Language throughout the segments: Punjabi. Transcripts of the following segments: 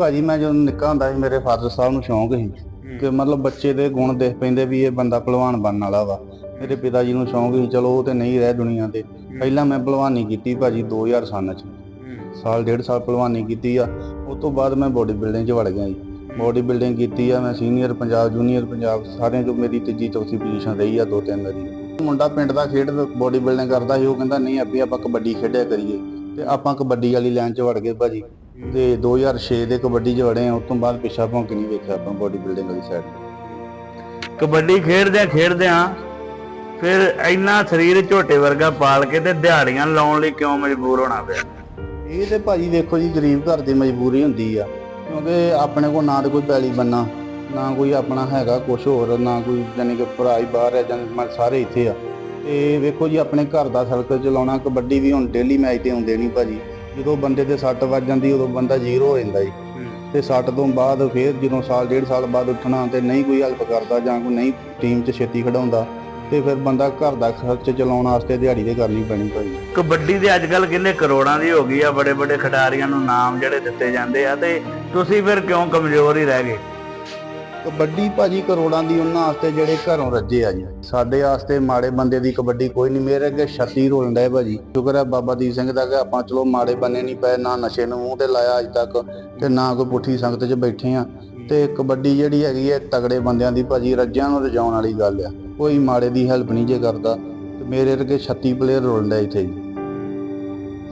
ਭਾਜੀ ਮੈਂ ਜਦੋਂ ਨਿੱਕਾ ਹੁੰਦਾ ਸੀ ਮੇਰੇ ਫਾਦਰ ਸਾਹਿਬ ਨੂੰ ਸ਼ੌਂਕ ਸੀ ਕਿ ਮਤਲਬ ਬੱਚੇ ਦੇ ਗੁਣ ਦੇਖ ਪੈਂਦੇ ਵੀ ਇਹ ਬੰਦਾ ਪਹਿਲਵਾਨ ਬਣਨ ਵਾਲਾ ਵਾ। ਮੇਰੇ ਪਿਤਾ ਜੀ ਨੂੰ ਸ਼ੌਂਕ ਸੀ ਚਲੋ ਉਹ ਤੇ ਨਹੀਂ ਰਹਿ ਦੁਨੀਆ ਤੇ। ਪਹਿਲਾਂ ਮੈਂ ਪਹਿਲਵਾਨੀ ਕੀਤੀ ਭਾਜੀ 2000 ਸਨ ਚ। ਸਾਲ ਡੇਢ ਸਾਲ ਪਹਿਲਵਾਨੀ ਕੀਤੀ ਆ। ਉਸ ਤੋਂ ਬਾਅਦ ਮੈਂ ਬੋਡੀ ਬਿਲਡਿੰਗ 'ਚ ਵੜ ਗਿਆ ਜੀ। ਬੋਡੀ ਬਿਲਡਿੰਗ ਕੀਤੀ ਆ ਮੈਂ ਸੀਨੀਅਰ ਪੰਜਾਬ ਜੂਨੀਅਰ ਪੰਜਾਬ ਸਾਰਿਆਂ 'ਚੋਂ ਮੇਰੀ ਤੀਜੀ ਚੌਥੀ ਪੋਜੀਸ਼ਨ ਰਹੀ ਆ ਦੋ ਤਿੰਨ ਵਾਰੀ। ਮੁੰਡਾ ਪਿੰਡ ਦਾ ਖੇਡ ਬੋਡੀ ਬਿਲਡਿੰਗ ਕਰਦਾ ਸੀ ਉਹ ਕਹਿੰਦਾ ਨਹੀਂ ਅੱਬੀ ਆਪਾਂ ਕਬੱਡੀ ਖੇਡਿਆ ਕਰੀਏ। ਤੇ ਆਪਾਂ ਕਬੱਡੀ ਵਾਲੀ ਲਾਈਨ 'ਚ ਵੜ ਗਏ ਭਾਜੀ। ਤੇ 2006 ਦੇ ਕਬੱਡੀ 'ਚ ਵੜੇ ਆ ਉਸ ਤੋਂ ਬਾਅਦ ਪਿੱਛਾ ਭੌਂਕ ਨਹੀਂ ਵੇਖਿਆ ਆਪਾਂ ਬੋਡੀ ਬਿਲਡਿੰਗ ਵਾਲੀ ਸਾਈਡ ਕਬੱਡੀ ਖੇਡਦਿਆਂ ਖੇਡਦਿਆਂ ਫਿਰ ਇੰਨਾ ਸਰੀਰ ਝੋਟੇ ਵਰਗਾ ਪਾਲ ਕੇ ਤੇ ਦਿਹਾੜੀਆਂ ਲਾਉਣ ਲਈ ਕਿਉਂ ਮਜਬੂਰ ਹੋਣਾ ਪਿਆ? ਇਹ ਤੇ ਭਾਜੀ ਦੇਖੋ ਜੀ ਗਰੀਬ ਘਰ ਦੀ ਮਜਬੂਰੀ ਹੁੰਦੀ ਆ ਕਿਉਂਕਿ ਆਪਣੇ ਕੋਲ ਨਾ ਤਾਂ ਕੋਈ ਪੈਲੀ ਬੰਨਾ ਨਾ ਕੋਈ ਆਪਣਾ ਹੈਗਾ ਕੁਝ ਹੋਰ ਨਾ ਕੋਈ ਜਾਨੀ ਕਿ ਭਰਾ ਹੀ ਬਾਹਰ ਹੈ ਜਾਨੀ ਕਿ ਸਾਰੇ ਇੱਥੇ ਆ। ਤੇ ਵੇਖੋ ਜੀ ਆਪਣੇ ਘਰ ਦਾ ਸਰਕਲ ਚਲਾਉਣਾ ਕਬੱਡੀ ਵੀ ਹੁਣ ਡੇਲੀ ਮੈਚ ਤੇ ਆਉਂਦੇ ਨਹੀਂ ਭਾਜੀ। ਜਦੋਂ ਬੰਦੇ ਦੇ ਸੱਟ ਵੱਜ ਜਾਂਦੀ ਉਦੋਂ ਬੰਦਾ ਜ਼ੀਰੋ ਹੋ ਜਾਂਦਾ ਜੀ। ਤੇ ਸੱਟ ਤੋਂ ਬਾਅਦ ਫਿਰ ਜਦੋਂ ਸਾਲ ਡੇਢ ਸਾਲ ਬਾਅਦ ਉੱਠਣਾ ਤੇ ਨਹੀਂ ਕੋਈ ਹੈਲਪ ਕਰਦਾ ਜਾਂ ਕੋਈ ਨਹੀਂ ਟੀਮ 'ਚ ਛੇਤੀ ਖੜਾਉਂਦਾ ਤੇ ਫਿਰ ਬੰਦਾ ਘਰ ਦਾ ਖਰਚ ਚਲਾਉਣ ਵਾਸਤੇ ਦਿਹਾੜੀ ਤੇ ਕਰਨੀ ਪੈਣੀ ਭਾਜੀ ਕਬੱਡੀ ਦੇ ਅੱਜ ਕੱਲ ਕਿੰਨੇ ਕਰੋੜਾਂ ਦੀ ਹੋ ਗਈ ਆ ਬੜੇ ਬੜੇ ਖਿਡਾਰੀਆਂ ਨੂੰ ਨਾਮ ਜਿਹੜੇ ਦਿੱਤੇ ਜਾਂਦੇ ਆ ਤੇ ਤੁਸੀਂ ਫਿਰ ਕਿਉਂ ਕਮਜ਼ੋਰ ਹੀ ਰਹਿ ਗਏ? ਕਬੱਡੀ ਭਾਜੀ ਕਰੋੜਾਂ ਦੀ ਉਹਨਾਂ ਵਾਸਤੇ ਜਿਹੜੇ ਘਰੋਂ ਰੱਜੇ ਆ ਜੀ। ਸਾਡੇ ਵਾਸਤੇ ਮਾੜੇ ਬੰਦੇ ਦੀ ਕਬੱਡੀ ਕੋਈ ਨਹੀਂ ਮੇਰੇ ਅੱਗੇ ਛੱਤੀ ਰੋਲਣ ਡਏ ਭਾਜੀ। ਸ਼ੁਕਰ ਹੈ ਬਾਬਾ ਦੀਪ ਸਿੰਘ ਦਾ ਕਿ ਆਪਾਂ ਚਲੋ ਮਾੜੇ ਬੰਨੇ ਨਹੀਂ ਪਏ ਨਾ ਨਸ਼ੇ ਨੂੰ ਮੂੰਹ ਤੇ ਲਾਇਆ ਅੱਜ ਤੱਕ ਤੇ ਨਾ ਕੋਈ ਪੁੱਠੀ ਸੰਗਤ 'ਚ ਬੈਠੇ ਆ। ਤੇ ਕਬੱਡੀ ਜਿਹੜੀ ਹੈਗੀ ਹੈ ਤਗੜੇ ਬੰਦਿਆਂ ਦੀ ਭਾਜੀ ਰੱਜਿਆਂ ਨੂੰ ਰਜਾਉਣ ਵਾਲੀ ਗੱਲ ਆ। ਕੋਈ ਮਾੜੇ ਦੀ ਹੈਲਪ ਨਹੀਂ ਜੇ ਕਰਦਾ ਤੇ ਮੇਰੇ ਅੱਗੇ 36 ਪਲੇਅਰ ਰੋਲਣ ਡਏ ਇੱਥੇ ਜੀ।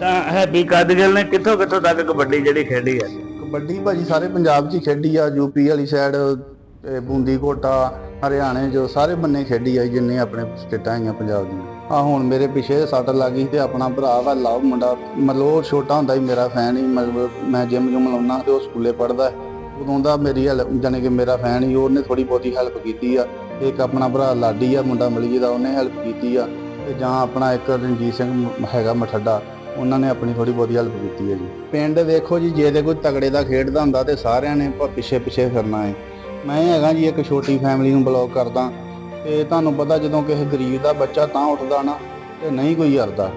ਤਾਂ ਹੈਪੀ ਕਦਗਲ ਨੇ ਕਿੱਥੋਂ ਕਿੱਥੋਂ ਤੱਕ ਕਬੱਡੀ ਜਿਹੜੀ ਖੇਡੀ ਆ? ਕਬੱਡੀ ਭਾਜੀ ਸਾਰੇ ਪੰਜਾਬ 'ਚ ਹੀ ਖੇਡੀ ਆ ਯੂਪੀ ਵਾਲੀ ਸਾਈਡ ਤੇ ਬੂੰਦੀ ਕੋਟਾ ਹਰਿਆਣੇ ਜੋ ਸਾਰੇ ਬੰਨੇ ਖੇਡੀ ਆਈ ਜਿੰਨੇ ਆਪਣੇ ਸਟੇਟਾਂ ਆਈਆਂ ਪੰਜਾਬ ਦੀਆਂ। ਆ ਹੁਣ ਮੇਰੇ ਪਿੱਛੇ ਸੱਟ ਲੱਗੀ ਤੇ ਆਪਣਾ ਭਰਾ ਵਾ ਲਵ ਮੁੰਡਾ, ਮਤਲਬ ਉਹ ਛੋਟਾ ਹੁੰਦਾ ਸੀ, ਮੇਰਾ ਫੈਨ ਹੀ ਮਤਲਬ ਮੈਂ ਜਿਮ ਜੁਮ ਲਾਉਣਾ ਤੇ ਉਹ ਸਕੂਲੇ ਪੜਦਾ ਉਦੋਂ ਦਾ ਮੇਰੀ ਹੈਲਪ ਜਾਣੀ ਕਿ ਮੇਰਾ ਫੈਨ ਹੀ ਉਹਨੇ ਥੋੜੀ ਬਹੁਤੀ ਹੈਲਪ ਕੀਤੀ ਆ। ਇੱਕ ਆਪਣਾ ਭਰਾ ਲਾਡੀ ਆ, ਮੁੰਡਾ ਮਲੀਏ ਦਾ ਉਹਨੇ ਹੈਲਪ ਕੀਤੀ ਆ। ਤੇ ਜਾਂ ਆਪਣਾ ਇੱਕ ਰਣਜੀਤ ਸਿੰਘ ਹੈਗਾ ਮਠੱਡਾ, ਉਹਨਾਂ ਨੇ ਆਪਣੀ ਥੋੜੀ ਬਹੁਤੀ ਹੈਲਪ ਕੀਤੀ ਹੈ ਜੀ। ਪਿੰਡ ਵੇਖੋ ਜੀ, ਜੇ ਤੇ ਕੋਈ ਤਗੜੇ ਦਾ ਖੇਡਦਾ ਹੁੰਦਾ ਤੇ ਸਾਰਿਆਂ ਨੇ ਪ- ਪਿੱਛੇ ਪਿੱਛੇ ਫਿਰਨਾ ਹੈ ਮੈਂ ਹੈਗਾ ਜੀ ਇੱਕ ਛੋਟੀ ਫੈਮਿਲੀ ਨੂੰ ਬਲੌਕ ਕਰਦਾ। ਤੇ ਤੁਹਾਨੂੰ ਪਤਾ ਜਦੋਂ ਕਿਸੇ ਗਰੀਬ ਦਾ ਬੱਚਾ ਤਾਂ ਉੱਠਦਾ ਨਾ ਤੇ ਨਹੀਂ ਕੋਈ ਹਰਦਾ।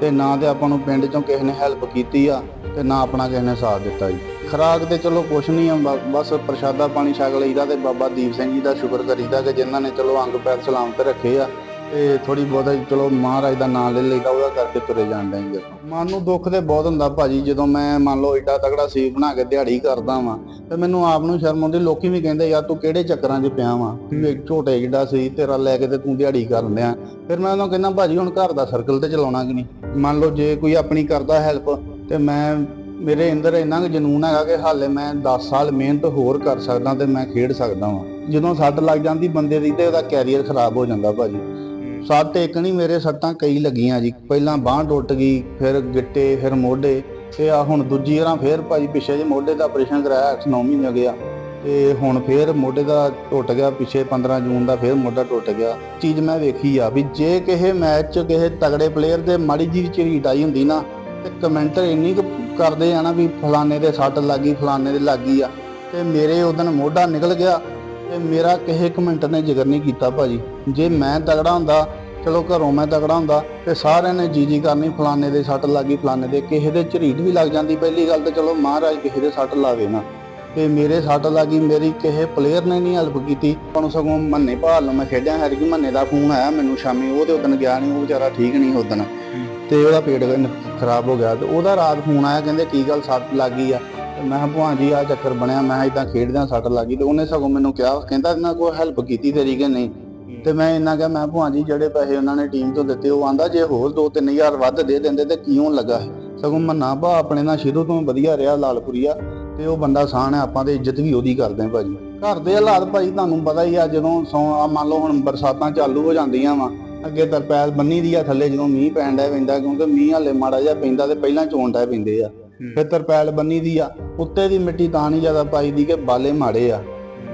ਤੇ ਨਾ ਤੇ ਆਪਾਂ ਨੂੰ ਪਿੰਡ ਚੋਂ ਕਿਸੇ ਨੇ ਹੈਲਪ ਕੀਤੀ ਆ ਤੇ ਨਾ ਆਪਣਾ ਕਿਸੇ ਨੇ ਸਾਥ ਦਿੱਤਾ ਜੀ। ਖਰਾਕ ਤੇ ਚਲੋ ਕੁਛ ਨਹੀਂ ਆ ਬਸ ਪ੍ਰਸ਼ਾਦਾ ਪਾਣੀ ਛਕ ਲਈਦਾ ਤੇ ਬਾਬਾ ਦੀਪ ਸਿੰਘ ਜੀ ਦਾ ਸ਼ੁਕਰ ਕਰੀਦਾ ਕਿ ਜਿਨ੍ਹਾਂ ਨੇ ਚਲੋ ਅੰਗ ਪੈਰ ਸਲਾਮਤ ਰੱਖੇ ਆ। ਤੇ ਥੋੜੀ ਬਹੁਤਾ ਚਲੋ ਮਹਾਰਾਜ ਦਾ ਨਾਮ ਲੈ ਲਈਦਾ, ਉਹਦਾ ਕਰਕੇ ਤੁਰੇ ਜਾਂਦੇ ਜੀ ਮਨ ਨੂੰ ਦੁੱਖ ਤੇ ਬਹੁਤ ਹੁੰਦਾ ਭਾਜੀ, ਜਦੋਂ ਮੈਂ ਮੰਨ ਲਓ ਏਡਾ ਤਗੜਾ ਸੀਵ ਬਣਾ ਕੇ ਦਿਹਾੜੀ ਕਰਦਾ ਵਾਂ, ਤੇ ਮੈਨੂੰ ਆਪ ਨੂੰ ਸ਼ਰਮ ਆਉਂਦੀ, ਲੋਕੀ ਵੀ ਕਹਿੰਦੇ, ਯਾਰ ਤੂੰ ਕਿਹੜੇ ਚੱਕਰਾਂ 'ਚ ਪਿਆ ਵਾਂ? ਤੂੰ ਇੱਕ ਝੋਟੇ ਜਿਹੜਾ ਸੀ, ਤੇਰਾ ਲੈ ਕੇ ਤੇ ਤੂੰ ਦਿਹਾੜੀ ਕਰਨ ਡਿਆ। ਫਿਰ ਮੈਂ ਉਹਨੂੰ ਕਹਿੰਦਾ, ਭਾਜੀ, ਹੁਣ ਘਰ ਦਾ ਸਰਕਲ ਤੇ ਚਲਾਉਣਾ ਕਿ ਨਹੀਂ? ਮੰਨ ਲਓ ਜੇ ਕੋਈ ਆਪਣੀ ਕਰਦਾ ਹੈਲਪ ਤੇ ਮੈਂ, ਮੇਰੇ ਅੰਦਰ ਇੰਨਾ ਕੁ ਜਨੂਨ ਹੈਗਾ ਕਿ ਹਾਲੇ ਮੈਂ 10 ਸਾਲ ਮਿਹਨਤ ਹੋਰ ਕਰ ਸਕਦਾ ਤੇ ਮੈਂ ਖੇਡ ਸਕਦਾ ਵਾਂ। ਜਦੋਂ ਸੱਟ ਲੱਗ ਜਾਂਦੀ ਬੰਦੇ ਦੀ ਤੇ ਉਹਦਾ ਕੈਰੀਅਰ ਖਰਾਬ ਹੋ ਜਾਂਦਾ ਭਾਜੀ। ਸੱਟ ਇੱਕ ਨਹੀਂ, ਮੇਰੇ ਸੱਟਾਂ ਕਈ ਲੱਗੀਆਂ ਜੀ। ਪਹਿਲਾਂ ਬਾਂਹ ਟੁੱਟ ਗਈ, ਫਿਰ ਗਿੱਟੇ, ਫਿਰ ਮੋਢੇ ਤੇ ਆ ਹੁਣ ਦੂਜੀ ਵਾਰਾਂ ਫੇਰ ਭਾਜੀ ਪਿੱਛੇ ਜੇ ਮੋਢੇ ਦਾ ਆਪਰੇਸ਼ਨ ਕਰਾਇਆ 8-9 ਮਹੀਨੇ ਗਿਆ ਤੇ ਹੁਣ ਫੇਰ ਮੋਢੇ ਦਾ ਟੁੱਟ ਗਿਆ, ਪਿੱਛੇ 15 ਜੂਨ ਦਾ ਫੇਰ ਮੋਢਾ ਟੁੱਟ ਗਿਆ। ਚੀਜ਼ ਮੈਂ ਵੇਖੀ ਆ ਵੀ ਜੇ ਕਿਸੇ ਮੈਚ 'ਚ ਕਿਸੇ ਤਗੜੇ ਪਲੇਅਰ ਦੇ ਮਾੜੀ ਜਿਹੀ ਝਰੀਟ ਆਈ ਹੁੰਦੀ ਨਾ, ਤੇ ਕਮੈਂਟਰ ਇੰਨੀ ਕੁ ਕਰਦੇ ਆ ਨਾ ਵੀ ਫਲਾਣੇ ਦੇ ਸੱਟ ਲੱਗੀ ਫਲਾਣੇ ਦੇ ਲੱਗੀ ਆ। ਤੇ ਮੇਰੇ ਉਦੋਂ ਮੋਢਾ ਨਿਕਲ ਗਿਆ ਤੇ ਮੇਰਾ ਕਿਸੇ ਕਮੈਂਟਰ ਨੇ ਜ਼ਿਕਰ ਨਹੀਂ ਕੀਤਾ ਭਾਜੀ। ਜੇ ਮੈਂ ਤਗੜਾ ਹੁੰਦਾ, ਚਲੋ ਘਰੋਂ ਮੈਂ ਤਗੜਾ ਹੁੰਦਾ, ਤੇ ਸਾਰਿਆਂ ਨੇ ਜੀ ਜੀ ਕਰਨੀ, ਫਲਾਣੇ ਦੇ ਸੱਟ ਲੱਗੀ ਫਲਾਣੇ ਦੇ। ਕਿਸੇ ਦੇ ਝਰੀਟ ਵੀ ਲੱਗ ਜਾਂਦੀ, ਪਹਿਲੀ ਗੱਲ ਤਾਂ ਚਲੋ ਮਹਾਰਾਜ ਕਿਸੇ ਦੇ ਸੱਟ ਲਾਵੇ ਨਾ। ਤੇ ਮੇਰੇ ਸੱਟ ਲੱਗੀ ਮੇਰੀ ਕਿਸੇ ਪਲੇਅਰ ਨੇ ਨਹੀਂ ਹੈਲਪ ਕੀਤੀ। ਉਹਨੂੰ ਸਗੋਂ ਮੰਨੇ ਭਾਲ ਨੂੰ ਮੈਂ ਖੇਡਿਆ, ਹੈਰ ਕਿ ਮੰਨੇ ਦਾ ਫੋਨ ਆਇਆ ਮੈਨੂੰ ਸ਼ਾਮੀ, ਉਹ ਤੇ ਉਦੋਂ ਗਿਆ ਨਹੀਂ, ਉਹ ਵਿਚਾਰਾ ਠੀਕ ਨਹੀਂ ਉਦੋਂ ਤੇ ਉਹਦਾ ਪੇਟ ਖਰਾਬ ਹੋ ਗਿਆ, ਤੇ ਉਹਦਾ ਰਾਤ ਫੋਨ ਆਇਆ, ਕਹਿੰਦੇ ਕੀ ਗੱਲ ਸੱਟ ਲੱਗ ਗਈ ਆ। ਤੇ ਮੈਂ ਕਿਹਾ, ਭੂਆ ਜੀ ਆ ਚੱਕਰ ਬਣਿਆ, ਮੈਂ ਇਦਾਂ ਖੇਡਦਿਆਂ ਸੱਟ ਲੱਗ ਗਈ ਤੇ ਉਹਨੇ ਸਗੋਂ ਮੈਨੂੰ ਕਿਹਾ, ਕਹਿੰਦਾ ਇਹਨਾਂ ਕੋਈ ਹੈਲਪ ਕੀਤੀ ਤੇਰੀ ਕਿ ਨਹੀਂ? ਤੇ ਮੈਂ ਇਹਨਾਂ ਕਿਹਾ, ਮੈਂ ਭੂਆ ਜੀ, ਜਿਹੜੇ ਪੈਸੇ ਉਹਨਾਂ ਨੇ ਟੀਮ ਤੋਂ ਦਿੱਤੇ, ਉਹ ਆਂਦਾ ਜੇ ਹੋਰ 2-3000 ਵੱਧ ਦੇ ਦਿੰਦੇ ਤੇ ਕਿਉਂ ਲੱਗਾ? ਸਗੋਂ ਮੰਨਾ ਭਾ, ਆਪਣੇ ਨਾਲ ਸ਼ੁਰੂ ਤੋਂ ਵਧੀਆ ਰਿਹਾ, ਲਾਲਪੁਰੀਆ, ਤੇ ਉਹ ਬੰਦਾ ਸਾਨ ਹੈ, ਆਪਾਂ ਤੇ ਇੱਜ਼ਤ ਵੀ ਉਹਦੀ ਕਰਦੇ ਹਾਂ ਭਾਜੀ। ਘਰ ਦੇ ਹਾਲਾਤ ਭਾਜੀ, ਤੁਹਾਨੂੰ ਪਤਾ ਹੀ ਆ, ਜਦੋਂ ਸੌ ਮੰਨ ਲਓ ਹੁਣ ਬਰਸਾਤਾਂ ਚਾਲੂ ਹੋ ਜਾਂਦੀਆਂ ਵਾ, ਅੱਗੇ ਤਰਪੈਲ ਬੰਨੀ ਦੀ ਆ, ਥੱਲੇ ਜਦੋਂ ਮੀਂਹ ਪੈਣ ਡਿਆ ਪੈਂਦਾ, ਕਿਉਂਕਿ ਮੀਂਹ ਹਲੇ ਮਾੜਾ ਜਿਹਾ ਪੈਂਦਾ ਤੇ ਪਹਿਲਾਂ ਚੋਣ ਡਿਆ ਪੈਂਦੇ ਆ। ਫਿਰ ਤਰਪੈਲ ਬੰਨੀ ਦੀ ਆ। ਉੱਤੇ ਦੀ ਮਿੱਟੀ ਤਾਂ ਨਹੀਂ ਜ਼ਿਆਦਾ ਪਾਈ ਦੀ ਕਿ ਬਾਲੇ ਮਾੜੇ ਆ।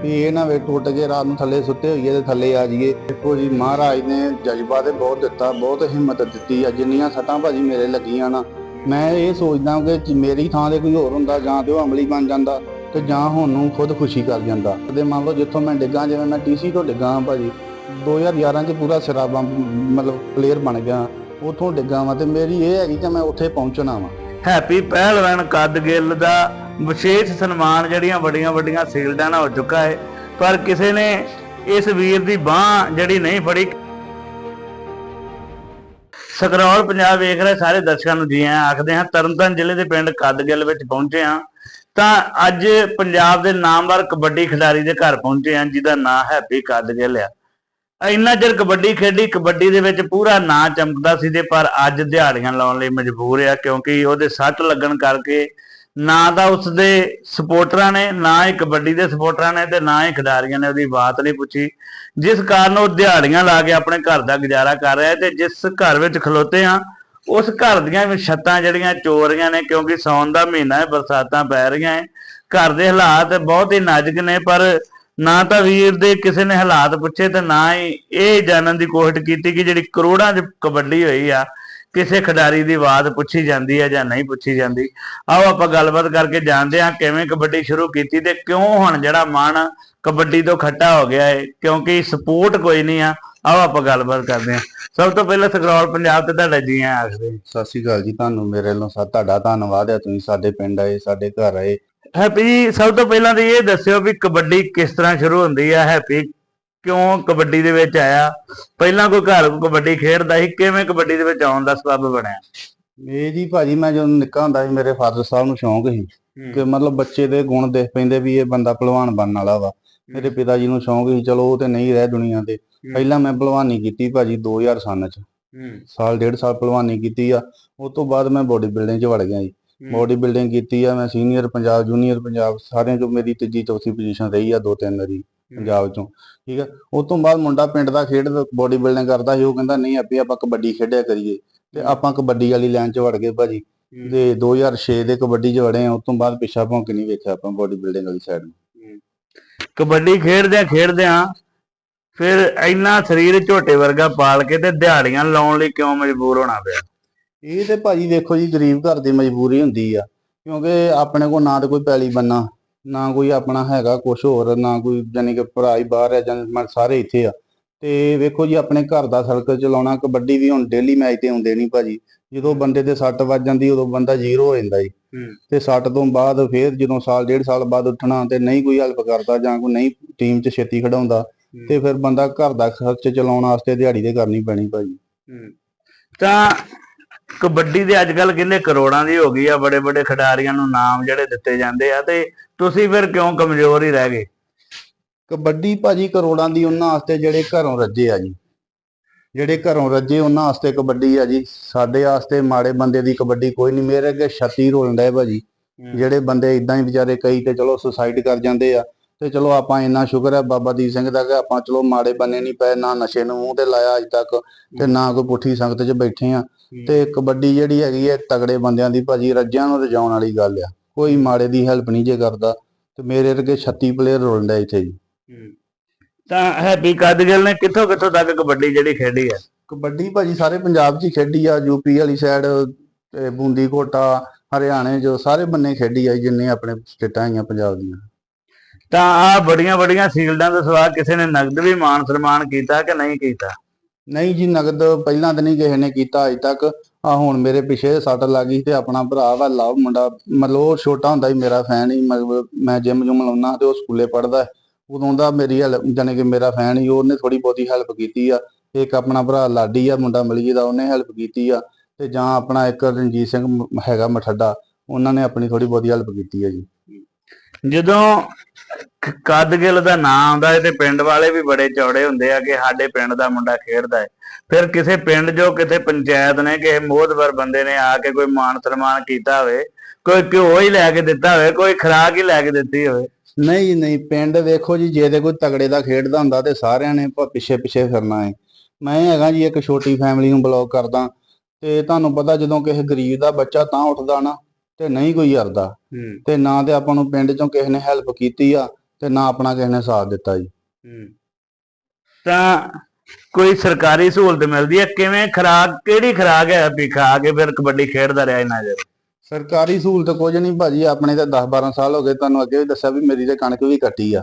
ਵੀ ਇਹ ਨਾ ਵੇ ਟੁੱਟ ਕੇ ਰਾਤ ਨੂੰ ਥੱਲੇ ਸੁੱਤੇ ਹੋਈਏ ਤੇ ਥੱਲੇ ਆ ਜਾਈਏ। ਦੇਖੋ ਜੀ ਮਹਾਰਾਜ ਨੇ ਜਜ਼ਬਾ ਤੇ ਬਹੁਤ ਦਿੱਤਾ ਬਹੁਤ ਹਿੰਮਤ ਦਿੱਤੀ ਆ। ਜਿੰਨੀਆਂ ਸੱਟਾਂ ਭਾਜੀ ਮੇਰੇ ਲੱਗੀਆਂ ਨਾ ਮੈਂ ਇਹ ਸੋਚਦਾ ਕਿ ਮੇਰੀ ਥਾਂ ਤੇ ਕੋਈ ਹੋਰ ਹੁੰਦਾ ਜਾਂ ਤੇ ਉਹ ਅਮਲੀ ਬਣ ਜਾਂਦਾ ਤੇ ਜਾਂ ਹੁਣ ਨੂੰ ਖੁਦ ਖੁਸ਼ੀ ਕਰ ਜਾਂਦਾ। ਤੇ ਮੰਨ ਲਓ ਜਿੱਥੋਂ ਮੈਂ ਡਿੱਗਾ ਜਿਵੇਂ ਮੈਂ ਟੀਸੀ ਤੋਂ ਡਿੱਗਾ ਭਾਜੀ 2011 ਚ ਪੂਰਾ ਸਿਰਾਬਾਂ ਮਤਲਬ ਪਲੇਅਰ ਬਣ ਗਿਆ। ਉਥੋਂ ਡਿੱਗਾ ਵਾਂ ਤੇ ਮੇਰੀ ਇਹ ਹੈਗੀ ਕਿ ਮੈਂ ਉੱਥੇ ਪਹੁੰਚਣਾ ਵਾਂ। ਹੈਪੀ ਪਹਿਲਵਾਨ ਕਦਗਿੱਲ ਦਾ ਵਿਸ਼ੇਸ਼ ਸਨਮਾਨ ਜਿਹੜੀਆਂ ਵੱਡੀਆਂ ਵੱਡੀਆਂ ਸੀਲਡਾਂ ਨਾਲ ਹੋ ਚੁੱਕਾ ਹੈ। ਪਰ ਕਿਸੇ ਨੇ ਇਸ ਵੀਰ ਦੀ ਬਾਹ ਜਿਹੜੀ ਨਹੀਂ ਫੜੀ। ਸਕਰੌਲ ਪੰਜਾਬ ਵੇਖ ਰਹੇ ਸਾਰੇ ਦਰਸ਼ਕਾਂ ਨੂੰ ਜੀ ਆਇਆਂ ਆਖਦੇ ਹਾਂ, ਤਰਨਤਾਰਨ ਜ਼ਿਲ੍ਹੇ ਦੇ ਪਿੰਡ ਕੱਦਗਿੱਲ ਵਿੱਚ ਪਹੁੰਚੇ ਹਾਂ। ਤਾਂ ਅੱਜ ਪੰਜਾਬ ਦੇ ਨਾਮਵਰ ਕਬੱਡੀ ਖਿਡਾਰੀ ਦੇ ਘਰ ਪਹੁੰਚੇ ਹਾਂ, ਜਿਹਦਾ ਨਾਂ ਹੈਪੀ ਕੱਦਗਿੱਲ ਆ। ਇੰਨਾ ਚਿਰ ਕਬੱਡੀ ਖੇਡੀ, ਕਬੱਡੀ ਦੇ ਵਿੱਚ ਪੂਰਾ ਨਾਂ ਚਮਕਦਾ ਸੀ ਤੇ ਪਰ ਅੱਜ ਦਿਹਾੜੀਆਂ ਲਾਉਣ ਲਈ ਮਜਬੂਰ ਆ, ਕਿਉਂਕਿ ਉਹਦੇ ਸੱਟ ਲੱਗਣ ਕਰਕੇ ਨਾ ਤਾਂ ਉਸਦੇ ਸਪੋਰਟਰਾਂ ਨੇ, ਨਾ ਹੀ ਕਬੱਡੀ ਦੇ ਸਪੋਰਟਰਾਂ ਨੇ ਤੇ ਨਾ ਹੀ ਖਿਡਾਰੀਆਂ ਨੇ ਉਹਦੀ ਬਾਤ ਨਹੀਂ ਪੁੱਛੀ, ਜਿਸ ਕਾਰਨ ਉਹ ਦਿਹਾੜੀਆਂ ਲਾ ਕੇ ਆਪਣੇ ਘਰ ਦਾ ਗੁਜ਼ਾਰਾ ਕਰ ਰਿਹਾ ਤੇ ਜਿਸ ਘਰ ਵਿੱਚ ਖਲੋਤੇ ਆ, ਉਸ ਘਰ ਦੀਆਂ ਛੱਤਾਂ ਜਿਹੜੀਆਂ ਚੋਰੀਆਂ ਨੇ, ਕਿਉਂਕਿ ਸੌਣ ਦਾ ਮਹੀਨਾ ਹੈ, ਬਰਸਾਤਾਂ ਪੈ ਰਹੀਆਂ ਹੈ, ਘਰ ਦੇ ਹਾਲਾਤ ਬਹੁਤ ਹੀ ਨਾਜ਼ੁਕ ਨੇ, ਪਰ ਨਾ ਤਾਂ ਵੀਰ ਦੇ ਕਿਸੇ ਨੇ ਹਾਲਾਤ ਪੁੱਛੇ ਤੇ ਨਾ ਹੀ ਇਹ ਜਾਣਨ ਦੀ ਕੋਸ਼ਿਸ਼ ਕੀਤੀ ਕਿ ਜਿਹੜੀ ਕਰੋੜਾਂ ਦੀ ਕਬੱਡੀ ਹੋਈ ਆ, ਕਿਸੇ ਖਿਡਾਰੀ ਦੀ ਆਵਾਜ਼ ਪੁੱਛੀ ਜਾਂਦੀ ਹੈ ਜਾਂ ਨਹੀਂ ਪੁੱਛੀ ਜਾਂਦੀ। ਆਓ ਆਪਾਂ ਗੱਲਬਾਤ ਕਰਕੇ ਜਾਣਦੇ ਹਾਂ ਕਿਵੇਂ ਕਬੱਡੀ ਸ਼ੁਰੂ ਕੀਤੀ ਤੇ ਕਿਉਂ ਹੁਣ ਜਿਹੜਾ ਮਨ ਕਬੱਡੀ ਤੋਂ ਖੱਟਾ ਹੋ ਗਿਆ ਹੈ ਕਿਉਂਕਿ ਸਪੋਰਟ ਕੋਈ ਨਹੀਂ ਆ। ਆਓ ਆਪਾਂ ਗੱਲਬਾਤ ਕਰਦੇ ਹਾਂ। ਸਭ ਤੋਂ ਪਹਿਲਾਂ ਸਕਰੋਲ ਪੰਜਾਬ ਤੇ ਤੁਹਾਡਾ ਜੀ ਆਖਦੇ ਸਤਿ ਸ਼੍ਰੀ ਅਕਾਲ ਜੀ, ਤੁਹਾਨੂੰ ਮੇਰੇ ਵੱਲੋਂ ਸਾ, ਤੁਹਾਡਾ ਧੰਨਵਾਦ ਹੈ। ਤੁਸੀਂ ਸਾਡੇ ਪਿੰਡ ਆਏ, ਸਾਡੇ ਘਰ ਆਏ ਹੈਪੀ ਜੀ ਸਭ ਤੋਂ ਪਹਿਲਾਂ ਤੇ ਇਹ ਦੱਸਿਓ ਵੀ ਕਬੱਡੀ ਕਿਸ ਤਰ੍ਹਾਂ ਸ਼ੁਰੂ ਹੁੰਦੀ ਆ ਹੈਪੀ? ਕਿਉਂ ਕਬੱਡੀ ਦੇ ਵਿੱਚ ਆਇਆ? ਪਹਿਲਾਂ ਕੋਈ ਘਰ ਕਬੱਡੀ ਖੇਡਦਾ ਸੀ ਕਿਵੇਂ ਕਬੱਡੀ ਦੇ ਵਿੱਚ ਆਉਣ ਦਾ ਸਬਬ ਬਣਿਆ? ਇਹ ਜੀ ਭਾਜੀ ਮੈਂ ਜਦੋਂ ਨਿੱਕਾ ਹੁੰਦਾ ਸੀ ਮੇਰੇ ਫਾਦਰ ਸਾਹਿਬ ਨੂੰ ਸ਼ੌਂਕ ਸੀ ਕਿ ਮਤਲਬ ਬੱਚੇ ਦੇ ਗੁਣ ਦੇਖ ਪੈਂਦੇ ਵੀ ਇਹ ਬੰਦਾ ਪਹਿਲਵਾਨ ਬਣਨ ਵਾਲਾ ਵਾ। ਮੇਰੇ ਪਿਤਾ ਜੀ ਨੂੰ ਸ਼ੌਂਕ ਸੀ ਚਲੋ ਉਹ ਤੇ ਨਹੀਂ ਰਹਿ ਦੁਨੀਆ ਤੇ। ਪਹਿਲਾਂ ਮੈਂ ਪਹਿਲਵਾਨੀ ਕੀਤੀ ਭਾਜੀ 2000 ਸਨ ਚ। ਸਾਲ ਡੇਢ ਸਾਲ ਪਹਿਲਵਾਨੀ ਕੀਤੀ ਆ। ਉਸ ਤੋਂ ਬਾਅਦ ਮੈਂ ਬੋਡੀ ਬਿਲਡਿੰਗ ਚ ਵੜ ਗਿਆ ਜੀ। ਬੋਡੀ ਬਿਲਡਿੰਗ ਕੀਤੀ ਆ ਮੈਂ ਸੀਨੀਅਰ ਪੰਜਾਬ ਜੂਨੀਅਰ ਪੰਜਾਬ ਸਾਰਿਆਂ ਚੋਂ ਮੇਰੀ ਤੀਜੀ ਚੌਥੀ ਪੋਜੀਸ਼ਨ ਰਹੀ ਆ ਦੋ ਤਿੰਨ ਵਾਰੀ ਪੰਜਾਬ ਚੋਂ ਠੀਕ ਆ? ਉਸ ਤੋਂ ਬਾਅਦ ਮੁੰਡਾ ਪਿੰਡ ਦਾ ਖੇਡ ਬੋਡੀ ਬਿਲਡਿੰਗ ਕਰਦਾ ਸੀ ਉਹ ਕਹਿੰਦਾ ਨਹੀਂ ਆਪੇ ਆਪਾਂ ਕਬੱਡੀ ਖੇਡਿਆ ਕਰੀਏ ਤੇ ਆਪਾਂ ਕਬੱਡੀ ਵਾਲੀ ਲਾਈਨ 'ਚ ਵੜ ਗਏ ਭਾਜੀ ਤੇ 2006 ਦੇ ਕਬੱਡੀ 'ਚ ਵੜੇ ਆ ਉਸ ਤੋਂ ਬਾਅਦ ਪਿੱਛਾ ਭੌਂਕ ਨਹੀਂ ਵੇਖਿਆ ਆਪਾਂ ਬੋਡੀ ਬਿਲਡਿੰਗ ਵਾਲੀ ਸਾਈਡ ਨੂੰ। ਕਬੱਡੀ ਖੇਡਦਿਆਂ ਖੇਡਦਿਆਂ ਫਿਰ ਇੰਨਾ ਸਰੀਰ ਝੋਟੇ ਵਰਗਾ ਪਾਲ ਕੇ ਤੇ ਦਿਹਾੜੀਆਂ ਲਾਉਣ ਲਈ ਕਿਉਂ ਮਜਬੂਰ ਹੋਣਾ ਪਿਆ? ਇਹ ਤੇ ਭਾਜੀ ਵੇਖੋ ਜੀ ਗਰੀਬ ਘਰ ਦੀ ਮਜਬੂਰੀ ਹੁੰਦੀ ਆ। ਕਿਉਂਕਿ ਆਪਣੇ ਕੋਲ ਨਾ ਤੇ ਕੋਈ ਪੈਲੀ ਬੰਨਾ ਨਾ ਕੋਈ ਆਪਣਾ ਹੈਗਾ ਕੁਝ ਹੋਰ ਨਾ ਕੋਈ ਜਾਨੀ ਕਿ ਭਰਾ ਹੀ ਬਾਹਰ ਹੈ ਜਾਂ ਸਾਰੇ ਇੱਥੇ ਆ। ਤੇ ਵੇਖੋ ਜੀ ਆਪਣੇ ਘਰ ਦਾ ਸਰਕਲ ਚਲਾਉਣਾ ਕਬੱਡੀ ਵੀ ਹੁਣ ਡੇਲੀ ਮੈਚ ਤੇ ਹੁੰਦੇ ਨਹੀਂ ਭਾਜੀ। ਜਦੋਂ ਬੰਦੇ ਦੇ ਸੱਟ ਵੱਜ ਜਾਂਦੀ ਉਦੋਂ ਬੰਦਾ ਜ਼ੀਰੋ ਹੋ ਜਾਂਦਾ ਜੀ। ਤੇ ਸੱਟ ਤੋਂ ਬਾਅਦ ਫੇਰ ਜਦੋਂ ਸਾਲ ਡੇਢ ਸਾਲ ਬਾਅਦ ਉੱਠਣਾ ਤੇ ਨਹੀਂ ਕੋਈ ਹੈਲਪ ਕਰਦਾ ਜਾਂ ਕੋਈ ਨਹੀਂ ਟੀਮ 'ਚ ਛੇਤੀ ਖੜਾਉਂਦਾ ਤੇ ਫਿਰ ਬੰਦਾ ਘਰ ਦਾ ਖਰਚ ਚਲਾਉਣ ਵਾਸਤੇ ਦਿਹਾੜੀ ਤੇ ਕਰਨੀ ਪੈਣੀ ਭਾਜੀ। ਤਾਂ ਕਬੱਡੀ ਦੇ ਅੱਜ ਕੱਲ ਕਹਿੰਦੇ ਕਰੋੜਾਂ ਦੀ ਹੋ ਗਈ ਆ ਬੜੇ ਬੜੇ ਖਿਡਾਰੀਆਂ ਨੂੰ ਨਾਮ ਜਿਹੜੇ ਦਿੱਤੇ ਜਾਂਦੇ ਆ ਤੇ ਤੁਸੀਂ ਫਿਰ ਕਿਉਂ ਕਮਜ਼ੋਰ ਹੀ ਰਹਿ ਗਏ? ਕਬੱਡੀ ਭਾਜੀ ਕਰੋੜਾਂ ਦੀ ਉਹਨਾਂ ਵਾਸਤੇ ਜਿਹੜੇ ਘਰੋਂ ਰੱਜੇ ਆ ਜੀ। ਜਿਹੜੇ ਘਰੋਂ ਰੱਜੇ ਉਹਨਾਂ ਵਾਸਤੇ ਕਬੱਡੀ ਆ ਜੀ। ਸਾਡੇ ਵਾਸਤੇ ਮਾੜੇ ਬੰਦੇ ਦੀ ਕਬੱਡੀ ਕੋਈ ਨਹੀਂ। ਮੇਰੇ ਅੱਗੇ ਛੱਤੀ ਰੋਲਦਾ ਹੈ ਭਾਜੀ। ਜਿਹੜੇ ਬੰਦੇ ਇਦਾਂ ਹੀ ਵਿਚਾਰੇ ਕਈ ਤੇ ਚਲੋ ਸੁਸਾਈਡ ਕਰ ਜਾਂਦੇ ਆ। ਤੇ ਚਲੋ ਆਪਾਂ ਇੰਨਾ ਸ਼ੁਕਰ ਹੈ ਬਾਬਾ ਦੀਪ ਸਿੰਘ ਦਾ ਕਿ ਆਪਾਂ ਚਲੋ ਮਾੜੇ ਬੰਨੇ ਨਹੀਂ ਪਏ ਨਾ ਨਸ਼ੇ ਨੂੰ ਮੂੰਹ ਤੇ ਲਾਇਆ ਅੱਜ ਤੱਕ ਤੇ ਨਾ ਕੋਈ ਪੁੱਠੀ ਸੰਗਤ 'ਚ ਬੈਠੇ ਆ। ਤੇ ਕਬੱਡੀ ਜਿਹੜੀ ਹੈਗੀ ਹੈ ਤਗੜੇ ਬੰਦਿਆਂ ਦੀ ਭਾਜੀ ਰੱਜਿਆਂ ਨੂੰ ਰਜਾਉਣ ਵਾਲੀ ਗੱਲ ਆ। ਕੋਈ ਮਾੜੇ ਦੀ ਹੈਲਪ ਨਹੀਂ ਜੇ ਕਰਦਾ। ਤੇ ਮੇਰੇ ਵਰਗੇ 36 ਪਲੇਅਰ ਰੋਲਦਾ ਇੱਥੇ ਜੀ। ਤਾਂ ਹੈਪੀ ਕਦਗਲ ਨੇ ਕਿੱਥੋਂ ਕਿੱਥੋਂ ਤੱਕ ਕਬੱਡੀ ਜਿਹੜੀ ਖੇਡੀ ਹੈ ਕਬੱਡੀ ਭਾਜੀ ਸਾਰੇ ਪੰਜਾਬ 'ਚ ਹੀ ਖੇਡੀ ਆ। ਯੂਪੀ ਵਾਲੀ ਸਾਈਡ ਤੇ ਬੂੰਦੀ ਕੋਟਾ ਹਰਿਆਣੇ ਜੋ ਸਾਰੇ ਬੰਨੇ ਖੇਡੀ ਆ ਜਿੰਨੇ ਆਪਣੇ ਸਟੇਟਾਂ ਆਈਆਂ ਪੰਜਾਬ ਦੀਆਂ। ਤਾਂ ਆ ਬੜੀਆਂ ਬੜੀਆਂ ਸੀਲਡਾਂ ਦਾ ਸਵਾਲ ਕਿਸੇ ਨੇ ਨਗਦ ਵੀ ਮਾਨ ਸਨਮਾਨ ਕੀਤਾ ਕਿ ਨਹੀਂ ਕੀਤਾ? ਨਹੀਂ ਜੀ, ਨਗਦ ਪਹਿਲਾਂ ਤਾਂ ਨਹੀਂ ਕਿਸੇ ਨੇ ਕੀਤਾ, ਅਜ ਤੱਕ। ਆ ਹੁਣ ਮੇਰੇ ਪਿੱਛੇ ਸੱਟ ਲੱਗ ਤੇ ਆਪਣਾ ਭਰਾ ਵਾ, ਲਵ ਮੁੰਡਾ। ਮਤਲਬ ਉਹ ਛੋਟਾ ਹੁੰਦਾ ਹੀ ਮੇਰਾ ਫੈਨ ਹੀ ਮੈਂ ਜਿਮ ਜੁਮ ਲਾਉਣਾ ਤੇ ਉਹ ਸਕੂਲੇ ਪੜਦਾ ਉਦੋਂ ਦਾ ਮੇਰੀ ਹੈਲਪ ਜਾਣੀ ਕਿ ਮੇਰਾ ਫੈਨ ਹੀ ਉਹਨੇ ਥੋੜੀ ਬਹੁਤੀ ਹੈਲਪ ਕੀਤੀ ਆ। ਇੱਕ ਆਪਣਾ ਭਰਾ ਲਾਡੀ ਆ, ਮੁੰਡਾ ਮਲੀਏ ਦਾ ਉਹਨੇ ਹੈਲਪ ਕੀਤੀ ਆ। ਤੇ ਜਾਂ ਆਪਣਾ ਇੱਕ ਰਣਜੀਤ ਸਿੰਘ ਹੈਗਾ ਮਠੱਡਾ, ਉਹਨਾਂ ਨੇ ਆਪਣੀ ਥੋੜੀ ਬਹੁਤੀ ਹੈਲਪ ਕੀਤੀ ਆ ਜੀ। ਜਦੋਂ ਕਦਗਿਲ ਦਾ ਨਾਂ ਆਉਂਦਾ ਹੈ ਤੇ ਪਿੰਡ ਵਾਲੇ ਵੀ ਬੜੇ ਚੌੜੇ ਹੁੰਦੇ ਆ ਕਿ ਸਾਡੇ ਪਿੰਡ ਦਾ ਮੁੰਡਾ ਖੇਡਦਾ ਹੈ। ਫਿਰ ਕਿਸੇ ਪਿੰਡ ਜੋ ਕਿਸੇ ਪੰਚਾਇਤ ਨੇ ਕਿਸੇ ਮੋਹਦਵਰ ਬੰਦੇ ਨੇ ਆ ਕੇ ਕੋਈ ਮਾਨ ਸਨਮਾਨ ਕੀਤਾ ਹੋਵੇ, ਕੋਈ ਘਿਓ ਹੀ ਲੈ ਕੇ ਦਿੱਤਾ ਹੋਵੇ, ਕੋਈ ਖਰਾਕ ਹੀ ਲੈ ਕੇ ਦਿੱਤੀ ਹੋਵੇ। ਨਹੀਂ ਨਹੀਂ, ਪਿੰਡ ਵੇਖੋ ਜੀ, ਜੇ ਤੇ ਕੋਈ ਤਗੜੇ ਦਾ ਖੇਡਦਾ ਹੁੰਦਾ ਤੇ ਸਾਰਿਆਂ ਨੇ ਪ- ਪਿੱਛੇ ਪਿੱਛੇ ਫਿਰਨਾ ਹੈ। ਮੈਂ ਹੈਗਾ ਜੀ ਇੱਕ ਛੋਟੀ ਫੈਮਿਲੀ ਨੂੰ ਬਲੌਕ ਕਰਦਾ, ਤੇ ਤੁਹਾਨੂੰ ਪਤਾ ਜਦੋਂ ਕਿਸੇ ਗਰੀਬ ਦਾ ਬੱਚਾ ਤਾਂ ਉੱਠਦਾ ਨਾ ਤੇ ਨਹੀਂ ਕੋਈ ਹਰਦਾ। ਤੇ ਨਾ ਤੇ ਆਪਾਂ ਨੂੰ ਪਿੰਡ ਚੋਂ ਕਿਸੇ ਨੇ ਹੈਲਪ ਕੀਤੀ ਆ ਤੇ ਨਾ ਆਪਣਾ ਕਿਸੇ ਨੇ ਸਾਥ ਦਿੱਤਾ ਜੀ। ਤਾਂ ਕੋਈ ਸਰਕਾਰੀ ਸਹੂਲਤ ਮਿਲਦੀ ਹੈ ਕਿਵੇਂ ਖਰਾਕ ਕਿਹੜੀ ਖਰਾਕ ਹੈ ਵੀ ਖਾ ਕੇ ਫਿਰ ਕਬੱਡੀ ਖੇਡਦਾ ਰਿਹਾ ਇਹਨਾਂ ਚਿਰ? ਸਰਕਾਰੀ ਸਹੂਲਤ ਕੁਝ ਨਹੀਂ ਭਾਜੀ ਆਪਣੇ ਤਾਂ 10 12 ਸਾਲ ਹੋ ਗਏ ਤੁਹਾਨੂੰ ਅੱਗੇ ਵੀ ਦੱਸਿਆ ਵੀ ਮੇਰੀ ਤੇ ਕਣਕ ਵੀ ਕੱਟੀ ਆ।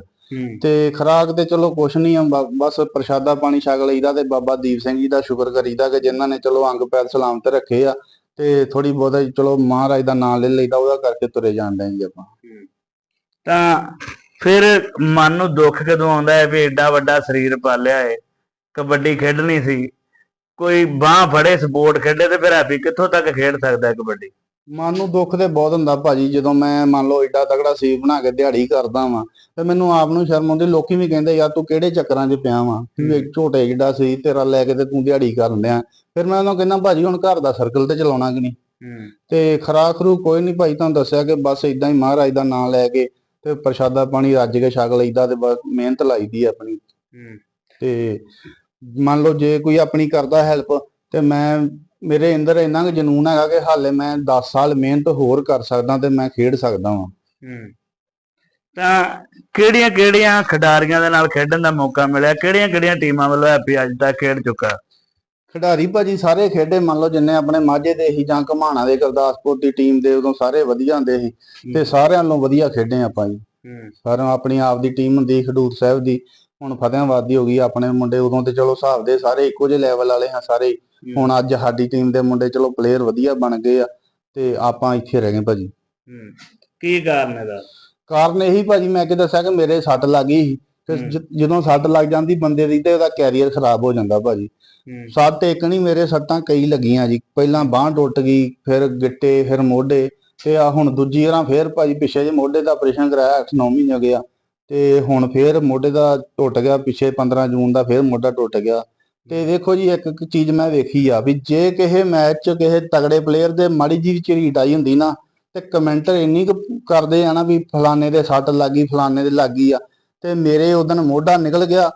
ਤੇ ਖਰਾਕ ਤੇ ਚਲੋ ਕੁਛ ਨਹੀਂ ਆ ਬਸ ਪ੍ਰਸ਼ਾਦਾ ਪਾਣੀ ਛਕ ਲਈਦਾ ਤੇ ਬਾਬਾ ਦੀਪ ਸਿੰਘ ਜੀ ਦਾ ਸ਼ੁਕਰ ਕਰੀਦਾ ਕਿ ਜਿਨ੍ਹਾਂ ਨੇ ਚਲੋ ਅੰਗ ਪੈਰ ਸਲਾਮਤ ਰੱਖੇ ਆ ਤੇ ਥੋੜੀ ਬਹੁਤਾ ਚਲੋ ਮਹਾਰਾਜ ਦਾ ਨਾਮ ਲੈ ਲਈਦਾ ਉਹਦਾ ਕਰਕੇ ਤੁਰੇ ਜਾਂਦੇ ਜੀ ਆਪਾਂ। ਤਾਂ ਫਿਰ ਮਨ ਨੂੰ ਦੁੱਖ ਕਦੋਂ ਆਉਂਦਾ ਹੈ ਵੀ ਏਡਾ ਵੱਡਾ ਸਰੀਰ ਪਾਲਿਆ ਏ ਕਬੱਡੀ ਖੇਡਣੀ ਸੀ ਕੋਈ ਬਾਹ ਫੜੇ ਸਪੋਰਟ ਖੇਡੇ ਤੇ ਫਿਰ ਹੈਪੀ ਕਿੱਥੋਂ ਤੱਕ ਖੇਡ ਸਕਦਾ ਹੈ ਕਬੱਡੀ? ਮਨ ਨੂੰ ਦੁੱਖ ਤੇ ਬਹੁਤ ਹੁੰਦਾ ਭਾਜੀ ਜਦੋਂ ਮੈਂ ਮੰਨ ਲਓ ਏਡਾ ਤਗੜਾ ਸੀ ਬਣਾ ਕੇ ਦਿਹਾੜੀ ਕਰਦਾ ਵਾਂ ਤੇ ਮੈਨੂੰ ਆਪ ਨੂੰ ਸ਼ਰਮ ਆਉਂਦੀ ਲੋਕੀ ਵੀ ਕਹਿੰਦੇ ਯਾਰ ਤੂੰ ਕਿਹੜੇ ਚੱਕਰਾਂ 'ਚ ਪਿਆ ਵਾਂ? ਵੀ ਇੱਕ ਝੋਟੇ ਜਿੱਡਾ ਸੀ ਤੇਰਾ ਲੈ ਕੇ ਤੇ ਤੂੰ ਦਿਹਾੜੀ ਕਰਨ ਡਿਆ। ਫਿਰ ਮੈਂ ਉਹਨਾਂ ਕਹਿੰਦਾ ਭਾਜੀ ਹੁਣ ਘਰ ਦਾ ਸਰਕਲ ਤੇ ਚਲਾਉਣਾ ਕਿ ਨਹੀਂ? ਤੇ ਖਰਾ ਖਰੂ ਕੋਈ ਨਹੀਂ ਭਾਈ ਤੁਹਾਨੂੰ ਦੱਸਿਆ ਕਿ ਬਸ ਇਦਾਂ ਹੀ ਮਹਾਰਾਜ ਦਾ ਨਾਮ ਲੈ ਕੇ ਤੇ ਪ੍ਰਸ਼ਾਦਾ ਪਾਣੀ ਰੱਜ ਕੇ ਛਕ ਲਈਦਾ ਤੇ ਬਸ ਮਿਹਨਤ ਲਾਈਦੀ ਆਪਣੀ। ਤੇ ਮੰਨ ਲਓ ਜੇ ਕੋਈ ਆਪਣੀ ਕਰਦਾ ਹੈਲਪ ਤੇ ਮੈਂ ਮੇਰੇ ਅੰਦਰ ਇੰਨਾ ਕੁ ਜਨੂਨ ਹੈਗਾ ਕਿ ਹਾਲੇ ਮੈਂ 10 ਸਾਲ ਮਿਹਨਤ ਹੋਰ ਕਰ ਸਕਦਾ ਤੇ ਮੈਂ ਖੇਡ ਸਕਦਾ ਵਾਂ। ਤਾਂ ਕਿਹੜੀਆਂ ਕਿਹੜੀਆਂ ਖਿਡਾਰੀਆਂ ਦੇ ਨਾਲ ਖੇਡਣ ਦਾ ਮੌਕਾ ਮਿਲਿਆ? ਕਿਹੜੀਆਂ ਕਿਹੜੀਆਂ ਟੀਮਾਂ ਵੱਲੋਂ ਹੈਪੀ ਅੱਜ ਤੱਕ ਖੇਡ ਚੁੱਕਾ? ਖਿਡਾਰੀ ਭਾਜੀ ਸਾਰੇ ਖੇਡੇ ਮੰਨ ਲਓ ਜਿੰਨੇ ਆਪਣੇ ਮਾਝੇ ਦੇ ਸੀ ਜਾਂ ਘਮਾਣਾ ਦੇ ਗੁਰਦਾਸਪੁਰ ਦੀ ਟੀਮ ਦੇ ਉਦੋਂ ਸਾਰੇ ਵਧੀਆ ਹੁੰਦੇ ਸੀ ਤੇ ਸਾਰਿਆਂ ਨਾਲੋਂ ਵਧੀਆ ਖੇਡੇ ਆਪਾਂ ਜੀ ਸਾਰਿਆਂ ਆਪਣੀ ਆਪ ਦੀ ਟੀਮ ਹੁੰਦੀ ਖਡੂਰ ਸਾਹਿਬ ਦੀ ਹੁਣ ਫਤਿਆਬਾਦ ਦੀ ਹੋ ਗਈ ਆਪਣੇ ਮੁੰਡੇ ਉਦੋਂ ਤੇ ਚਲੋ ਹਿਸਾਬ ਦੇ ਸਾਰੇ ਇੱਕੋ ਜਿਹੇ ਲੈਵਲ ਵਾਲੇ ਹਾਂ ਸਾਰੇ ਹੀ। ਹੁਣ ਅੱਜ ਸਾਡੀ ਟੀਮ ਦੇ ਮੁੰਡੇ ਚਲੋ ਪਲੇਅਰ ਵਧੀਆ ਬਣ ਗਏ ਆ ਤੇ ਆਪਾਂ ਇੱਥੇ ਰਹਿ ਗਏ ਭਾਜੀ। ਕੀ ਕਾਰਨ ਇਹਦਾ? ਕਾਰਨ ਇਹੀ ਭਾਜੀ ਮੈਂ ਕਿ ਦੱਸਿਆ ਕਿ ਮੇਰੇ ਸੱਟ ਲੱਗ ਗਈ ਸੀ ਤੇ ਹੂੰ। ਜਦੋਂ ਸੱਟ ਲੱਗ ਜਾਂਦੀ ਬੰਦੇ ਦੀ ਤੇ ਉਹਦਾ ਕੈਰੀਅਰ ਖਰਾਬ ਹੋ ਜਾਂਦਾ ਭਾਜੀ। ਸੱਟ ਇੱਕ ਨਹੀਂ ਮੇਰੇ ਸੱਟਾਂ ਕਈ ਲੱਗੀਆਂ ਜੀ। ਪਹਿਲਾਂ ਬਾਂਹ ਟੁੱਟ ਗਈ ਫਿਰ ਗਿੱਟੇ ਫਿਰ ਮੋਢੇ ਤੇ ਆ ਹੁਣ ਦੂਜੀ ਵਾਰਾਂ ਫੇਰ ਭਾਜੀ ਪਿੱਛੇ ਜੇ ਮੋਢੇ ਦਾ ਆਪਰੇਸ਼ਨ ਕਰਾਇਆ 8-9 ਮਹੀਨੇ ਹੋ ਗਿਆ ਤੇ ਹੁਣ ਫੇਰ ਮੋਢੇ ਦਾ ਟੁੱਟ ਗਿਆ ਪਿੱਛੇ 15 ਜੂਨ ਦਾ ਫੇਰ ਮੋਢਾ ਟੁੱਟ ਗਿਆ। ਤੇ ਵੇਖੋ ਜੀ ਇੱਕ ਇੱਕ ਚੀਜ਼ ਮੈਂ ਵੇਖੀ ਆ ਵੀ ਜੇ ਕਿਸੇ ਮੈਚ 'ਚ ਕਿਸੇ ਤਗੜੇ ਪਲੇਅਰ ਦੇ ਮਾੜੀ ਜਿਹੀ ਝਰੀਟ ਆਈ ਹੁੰਦੀ ਨਾ ਤੇ ਕਮੈਂਟਰ ਇੰਨੀ ਕੁ ਕਰਦੇ ਆ ਨਾ ਵੀ ਫਲਾਣੇ ਦੇ ਸੱਟ ਲੱਗੀ ਫਲਾਣੇ ਦੇ ਲੱਗੀ ਆ ਤੇ ਮੇਰੇ ਉਦਣ ਮੋਢਾ ਨਿਕਲ ਗਿਆ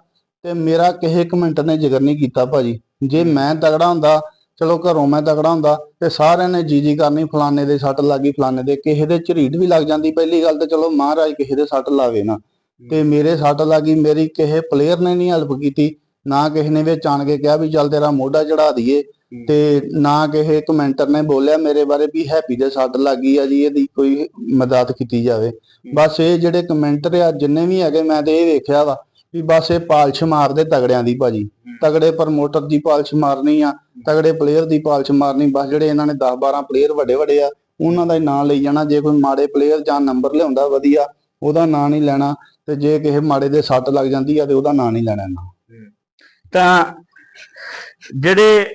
ਤੇ ਮੇਰਾ ਕਿਸੇ ਕਮੈਂਟਰ ਨੇ ਜ਼ਿਕਰ ਨਹੀਂ ਕੀਤਾ ਭਾਜੀ। ਜੇ ਮੈਂ ਤਗੜਾ ਹੁੰਦਾ ਚਲੋ ਘਰੋਂ ਮੈਂ ਤਗੜਾ ਹੁੰਦਾ ਤੇ ਸਾਰਿਆਂ ਨੇ ਜੀ ਜੀ ਕਰਨੀ ਫਲਾਣੇ ਦੇ ਸੱਟ ਲੱਗੀ ਫਲਾਣੇ ਦੇ ਕਿਸੇ ਦੇ ਝਰੀਟ ਵੀ ਲੱਗ ਜਾਂਦੀ ਪਹਿਲੀ ਗੱਲ ਤੇ ਚਲੋ ਮਹਾਰਾਜ ਕਿਸੇ ਦੇ ਸੱਟ ਲਾਵੇ ਨਾ। ਤੇ ਮੇਰੇ ਸੱਟ ਲੱਗੀ ਮੇਰੀ ਕਿਸੇ ਪਲੇਅਰ ਨੇ ਨਹੀਂ ਹੈਲਪ ਕੀਤੀ ਨਾ ਕਿਸੇ ਨੇ ਵਿੱਚ ਆਣ ਕੇ ਕਿਹਾ ਵੀ ਚੱਲ ਤੇਰਾ ਮੋਢਾ ਚੜਾ ਦਈਏ ਤੇ ਨਾ ਕਿਸੇ ਕਮੈਂਟਰ ਨੇ ਬੋਲਿਆ ਮੇਰੇ ਬਾਰੇ ਵੀ ਹੈਪੀ ਦੇ ਸੱਟ ਲੱਗੀ ਆ ਜੀ ਇਹਦੀ ਕੋਈ ਮਦਦ ਕੀਤੀ ਜਾਵੇ। ਬਸ ਇਹ ਜਿਹੜੇ ਕਮੈਂਟਰ ਆ ਜਿੰਨੇ ਵੀ ਹੈਗੇ ਮੈਂ ਤੇ ਇਹ ਵੇਖਿਆ ਵਾ ਵੀ ਬਸ ਇਹ ਪਾਲਿਸ਼ ਮਾਰਦੇ ਤਗੜਿਆਂ ਦੀ ਭਾਜੀ। ਤਗੜੇ ਪ੍ਰਮੋਟਰ ਦੀ ਪਾਲਿਸ਼ ਮਾਰਨੀ ਆ ਤਗੜੇ ਪਲੇਅਰ ਦੀ ਪਾਲਿਸ਼ ਮਾਰਨੀ ਬਸ ਜਿਹੜੇ ਇਹਨਾਂ ਨੇ 10 12 ਪਲੇਅਰ ਵੱਡੇ ਵੱਡੇ ਆ ਉਹਨਾਂ ਦਾ ਹੀ ਨਾਂ ਲਈ ਜਾਣਾ। ਜੇ ਕੋਈ ਮਾੜੇ ਪਲੇਅਰ ਜਾਂ ਨੰਬਰ ਲਿਆਉਂਦਾ ਵਧੀਆ ਉਹਦਾ ਨਾਂ ਨਹੀਂ ਲੈਣਾ ਤੇ ਜੇ ਕਿਸੇ ਮਾੜੇ ਦੇ ਸੱਟ ਲੱਗ ਜਾਂਦੀ ਆ ਤੇ ਉਹਦਾ ਨਾਂ ਨਹੀਂ ਲੈਣਾ ਤਾਂ ਜਿਹੜੇ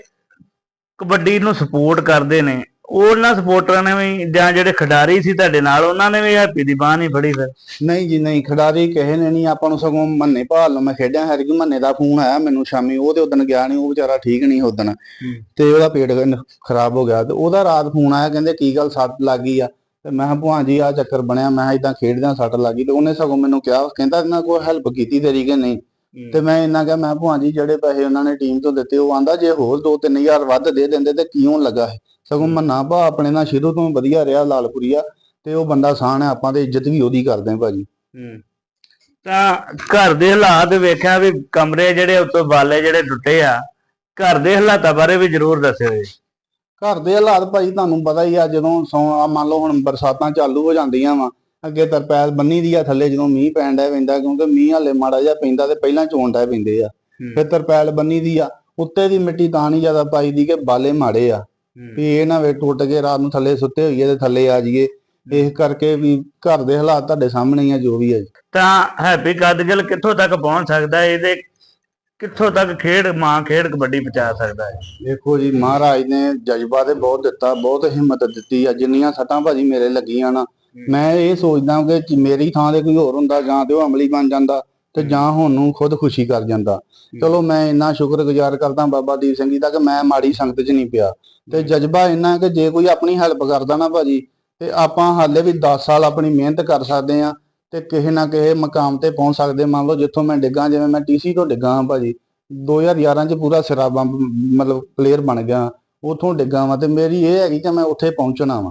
ਕਬੱਡੀ ਨੂੰ ਸਪੋਰਟ ਕਰਦੇ ਨੇ ਉਹਨਾਂ ਸਪੋਰਟਰਾਂ ਨੇ ਵੀ ਜਾਂ ਜਿਹੜੇ ਖਿਡਾਰੀ ਸੀ ਤੁਹਾਡੇ ਨਾਲ ਉਹਨਾਂ ਨੇ ਵੀ ਹੈਪੀ ਦੀ ਬਾਹ ਨਹੀਂ ਫੜੀ ਫਿਰ? ਨਹੀਂ ਜੀ ਨਹੀਂ ਖਿਡਾਰੀ ਕਿਸੇ ਨੇ ਨਹੀਂ ਆਪਾਂ ਨੂੰ ਸਗੋਂ ਮੰਨੇ ਭਾਲ ਨੂੰ ਮੈਂ ਖੇਡਿਆ ਹੈ ਕਿ ਮੰਨੇ ਦਾ ਫੋਨ ਆਇਆ ਮੈਨੂੰ ਸ਼ਾਮੀ ਉਹ ਤੇ ਉਦਣ ਗਿਆ ਨਹੀਂ ਉਹ ਵਿਚਾਰਾ ਠੀਕ ਨਹੀਂ ਉਦਣ। ਤੇ ਉਹਦਾ ਪੇਟ ਖਰਾਬ ਹੋ ਗਿਆ ਤੇ ਉਹਦਾ ਰਾਤ ਫੋਨ ਆਇਆ ਕਹਿੰਦੇ ਕੀ ਗੱਲ ਸੱਟ ਲੱਗ ਗਈ ਆ? ਤੇ ਮੈਂ ਕਿਹਾ ਭੂਆ ਜੀ ਆ ਚੱਕਰ ਬਣਿਆ ਮੈਂ ਇਦਾਂ ਖੇਡਦਿਆਂ ਸੱਟ ਲੱਗ ਗਈ ਤੇ ਉਹਨੇ ਸਗੋਂ ਮੈਨੂੰ ਕਿਹਾ ਕਹਿੰਦਾ ਇਹਨਾਂ ਕੋਈ ਹੈਲਪ ਕੀਤੀ ਤੇਰੀ ਕਿ ਨਹੀਂ? ਤੇ ਮੈਂ ਇੰਨਾ ਕਿਹਾ ਮੈਂ ਭੂਆ ਜੀ ਜਿਹੜੇ ਪੈਸੇ ਉਹਨਾਂ ਨੇ ਟੀਮ ਤੋਂ ਦਿੱਤੇ ਉਹ ਆਂਦਾ ਜੇ ਹੋਰ 2-3000 ਵੱਧ ਦੇ ਦਿੰਦੇ ਤੇ ਕਿਉਂ ਲੱਗਾ ਹੈ ਸਗੋਂ ਮੰਨਾ ਭਾ ਆਪਣੇ ਨਾਲ ਸ਼ੁਰੂ ਤੋਂ ਵਧੀਆ ਰਿਹਾ ਲਾਲਪੁਰੀਆ ਤੇ ਉਹ ਬੰਦਾ ਸਾਨ ਹੈ ਆਪਾਂ ਤੇ ਇੱਜ਼ਤ ਵੀ ਉਹਦੀ ਕਰਦੇ ਹਾਂ ਭਾਜੀ। ਤਾਂ ਘਰ ਦੇ ਹਾਲਾਤ ਵੇਖਿਆ ਵੀ ਕਮਰੇ ਜਿਹੜੇ ਉੱਤੋਂ ਬਾਲੇ ਜਿਹੜੇ ਟੁੱਟੇ ਆ ਘਰ ਦੇ ਹਾਲਾਤਾਂ ਬਾਰੇ ਵੀ ਜ਼ਰੂਰ ਦੱਸਿਓ ਜੀ। ਘਰ ਦੇ ਹਾਲਾਤ ਭਾਈ ਤੁਹਾਨੂੰ ਪਤਾ ਹੀ ਆ ਜਦੋਂ ਸੌ ਆ ਮੰਨ ਲਓ ਹੁਣ ਬਰਸਾਤਾਂ ਚਾਲੂ ਹੋ ਜਾਂਦੀਆਂ ਵਾ ਅੱਗੇ ਤਰਪੈਲ ਬੰਨੀ ਦੀ ਆ ਥੱਲੇ ਜਦੋਂ ਮੀਂਹ ਪੈਣ ਡਿਆ ਪੈਂਦਾ ਕਿਉਂਕਿ ਮੀਂਹ ਹਲੇ ਮਾੜਾ ਜਿਹਾ ਪੈਂਦਾ ਤੇ ਪਹਿਲਾਂ ਚੋਣ ਡਿਆ ਪੈਂਦੇ ਆ। ਫਿਰ ਤਰਪੈਲ ਬੰਨੀ ਦੀ ਆ ਉੱਤੇ ਦੀ ਮਿੱਟੀ ਤਾਂ ਨਹੀਂ ਜ਼ਿਆਦਾ ਪਾਈ ਦੀ ਕਿ ਬਾਲੇ ਮਾੜੇ ਆ। ਵੀ ਇਹ ਨਾ ਵੇ ਟੁੱਟ ਕੇ ਰਾਤ ਨੂੰ ਥੱਲੇ ਸੁੱਤੇ ਹੋਈਏ ਤੇ ਥੱਲੇ ਆ ਜਾਈਏ। ਇਸ ਕਰਕੇ ਵੀ ਘਰ ਦੇ ਹਾਲਾਤ ਤੁਹਾਡੇ ਸਾਹਮਣੇ ਹੀ ਆ ਜੋ ਵੀ ਹੈ ਤਾਂ ਹੈਪੀ ਕਦਗਲ ਕਿੱਥੋਂ ਤੱਕ ਪਹੁੰਚ ਸਕਦਾ ਹੈ ਇਹਦੇ ਕਿੱਥੋਂ ਤੱਕ ਖੇਡ ਮਾਂ ਖੇਡ ਕਬੱਡੀ ਪਹੁੰਚਾ ਸਕਦਾ ਹੈ? ਦੇਖੋ ਜੀ ਮਹਾਰਾਜ ਨੇ ਜਜ਼ਬਾ ਤੇ ਬਹੁਤ ਦਿੱਤਾ ਬਹੁਤ ਹਿੰਮਤ ਦਿੱਤੀ ਆ ਜਿੰਨੀਆਂ ਸੱਟਾਂ ਭਾਜੀ ਮੇਰੇ ਲੱਗੀਆਂ ਨਾ ਮੈਂ ਇਹ ਸੋਚਦਾ ਕਿ ਜੇ ਮੇਰੀ ਥਾਂ ਤੇ ਕੋਈ ਹੋਰ ਹੁੰਦਾ ਜਾਂ ਤੇ ਉਹ ਅਮਲੀ ਬਣ ਜਾਂਦਾ ਤੇ ਜਾਂ ਹੁਣ ਨੂੰ ਖੁਦ ਖੁਸ਼ੀ ਕਰ ਜਾਂਦਾ। ਚਲੋ ਮੈਂ ਇੰਨਾ ਸ਼ੁਕਰਗੁਜ਼ਾਰ ਕਰਦਾ ਬਾਬਾ ਦੀਪ ਸਿੰਘ ਜੀ ਦਾ ਕਿ ਮੈਂ ਮਾੜੀ ਸੰਗਤ 'ਚ ਨਹੀਂ ਪਿਆ। ਤੇ ਜਜ਼ਬਾ ਇੰਨਾ ਕਿ ਜੇ ਕੋਈ ਆਪਣੀ ਹੈਲਪ ਕਰਦਾ ਨਾ ਭਾਜੀ ਤੇ ਆਪਾਂ ਹਾਲੇ ਵੀ 10 ਸਾਲ ਆਪਣੀ ਮਿਹਨਤ ਕਰ ਸਕਦੇ ਆ ਤੇ ਕਿਸੇ ਨਾ ਕਿਸੇ ਮਕਾਮ ਤੇ ਪਹੁੰਚ ਸਕਦੇ। ਮੰਨ ਲਓ ਜਿੱਥੋਂ ਮੈਂ ਡਿੱਗਾ ਜਿਵੇਂ ਮੈਂ ਟੀਸੀ ਤੋਂ ਡਿੱਗਾ ਹਾਂ ਭਾਜੀ 2011 ਚ ਪੂਰਾ ਸਿਰਾ ਬੰਬ ਮਤਲਬ ਪਲੇਅਰ ਬਣ ਗਿਆ ਉਥੋਂ ਡਿੱਗਾ ਵਾਂ। ਤੇ ਮੇਰੀ ਇਹ ਹੈਗੀ ਕਿ ਮੈਂ ਉੱਥੇ ਪਹੁੰਚਣਾ ਵਾਂ।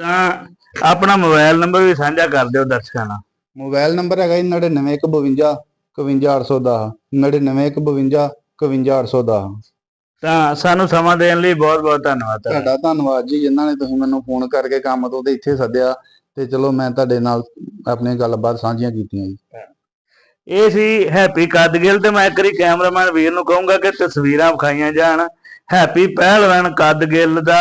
ਤਾਂ ਆਪਣਾ ਮੋਬਾਈਲ ਨੰਬਰ ਵੀ ਸਾਂਝਾ ਕਰ ਦਿਓ ਦਰਸ਼ਕਾਂ ਨਾਲ। ਮੋਬਾਈਲ ਨੰਬਰ ਹੈਗਾ ਜੀ 9952 51810 9952 51810 ਤਾਂ ਸਾਨੂੰ ਸਮਾਂ ਦੇਣ ਲਈ ਬਹੁਤ ਬਹੁਤ ਧੰਨਵਾਦ। ਤੁਹਾਡਾ। ਧੰਨਵਾਦ ਜੀ ਜਿਨ੍ਹਾਂ ਨੇ ਤੁਸੀਂ ਮੈਨੂੰ ਫੋਨ ਕਰਕੇ ਕੰਮ ਤੋਂ ਤੇ ਇੱਥੇ ਸੱਦਿਆ ਤੇ ਚਲੋ ਮੈਂ ਤੁਹਾਡੇ ਨਾਲ ਆਪਣੀ ਗੱਲਬਾਤ ਸਾਂਝੀਆਂ ਕੀਤੀਆਂ ਜੀ। ਇਹ ਸੀ ਹੈਪੀ ਕਦਗਿਲ ਤੇ ਮੈਂ ਇੱਕ ਵਾਰੀ ਕੈਮਰਾਮੈਨ ਵੀਰ ਨੂੰ ਕਹੂੰਗਾ ਕਿ ਤਸਵੀਰਾਂ ਵਿਖਾਈਆਂ ਜਾਣ। ਹੈਪੀ ਪਹਿਲਵਾਨ ਕਦਗਿਲ ਦਾ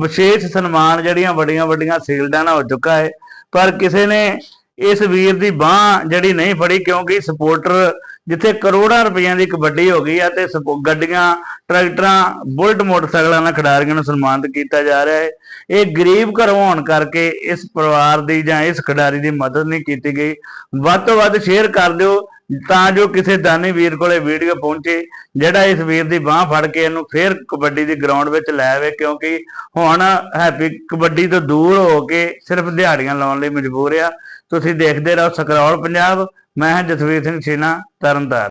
ਵਿਸ਼ੇਸ਼ ਸਨਮਾਨ ਜਿਹੜੀਆਂ ਵੱਡੀਆਂ ਵੱਡੀਆਂ ਸੀਲਡਾਂ ਨਾਲ ਹੋ ਚੁੱਕਾ ਹੈ। ਪਰ ਕਿਸੇ ਨੇ ਇਸ ਵੀਰ ਦੀ ਬਾਹ ਜਿਹੜੀ ਨਹੀਂ ਫੜੀ ਕਿਉਂਕਿ ਸਪੋਰਟਰ ਜਿੱਥੇ ਕਰੋੜਾਂ ਰੁਪਈਆਂ ਦੀ ਕਬੱਡੀ ਹੋ ਗਈ ਆ ਤੇ ਸਪੋ- ਗੱਡੀਆਂ, ਟਰੈਕਟਰਾਂ, ਬੁਲਟ ਮੋਟਰਸਾਈਕਲਾਂ ਨਾਲ ਖਿਡਾਰੀਆਂ ਨੂੰ ਸਨਮਾਨਿਤ ਕੀਤਾ ਜਾ ਰਿਹਾ ਹੈ। ਇਹ ਗਰੀਬ ਘਰੋਂ ਹੋਣ ਕਰਕੇ ਇਸ ਪਰਿਵਾਰ ਦੀ ਜਾਂ ਇਸ ਖਿਡਾਰੀ ਦੀ ਮਦਦ ਨਹੀਂ ਕੀਤੀ ਗਈ। ਵੱਧ ਤੋਂ ਵੱਧ ਸ਼ੇਅਰ ਕਰ ਦਿਓ। ਤਾਂ ਜੋ ਕਿਸੇ ਦਾਨੀ ਵੀਰ ਕੋਲੇ ਵੀਡੀਓ ਪਹੁੰਚੇ, ਜਿਹੜਾ ਇਸ ਵੀਰ ਦੀ ਬਾਹ ਫੜ ਕੇ ਇਹਨੂੰ ਫੇਰ ਕਬੱਡੀ ਦੀ ਗਰਾਊਂਡ ਵਿੱਚ ਲੈ ਆਵੇ, ਕਿਉਂਕਿ ਹੁਣ ਹੈਪੀ ਕਬੱਡੀ ਤੋਂ ਦੂਰ ਹੋ ਕੇ ਸਿਰਫ ਦਿਹਾੜੀਆਂ ਲਾਉਣ ਲਈ ਮਜਬੂਰ ਆ। ਤੁਸੀਂ ਦੇਖਦੇ ਰਹੋ ਸਕਰੌਲ ਪੰਜਾਬ, ਮੈਂ ਹਾਂ ਜਸਵੀਰ ਸਿੰਘ ਛੀਨਾ, ਤਰਨਤਾਰਨ।